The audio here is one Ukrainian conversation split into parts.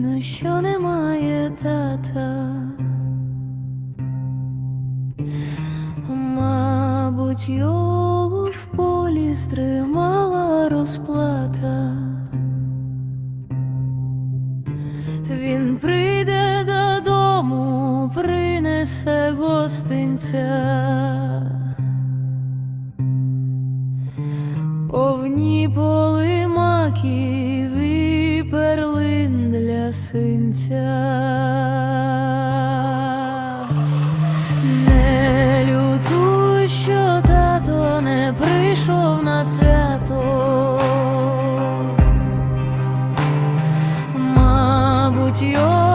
дитина, що немає тата, мабуть, його в полі стримала розплата. Він прийде додому, принесе гостинця. Повні поли маків і синця. Не лютуй, що тато не прийшов на свято. Мабуть, його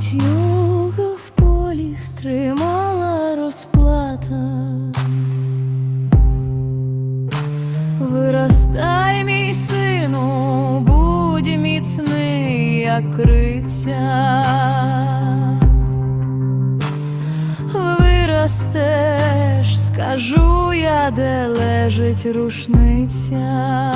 Мабуть, його в полі стримала розплата. Виростай, мій сину, будь міцний, як криця. Виростеш, скажу я, де лежить рушниця.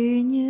You.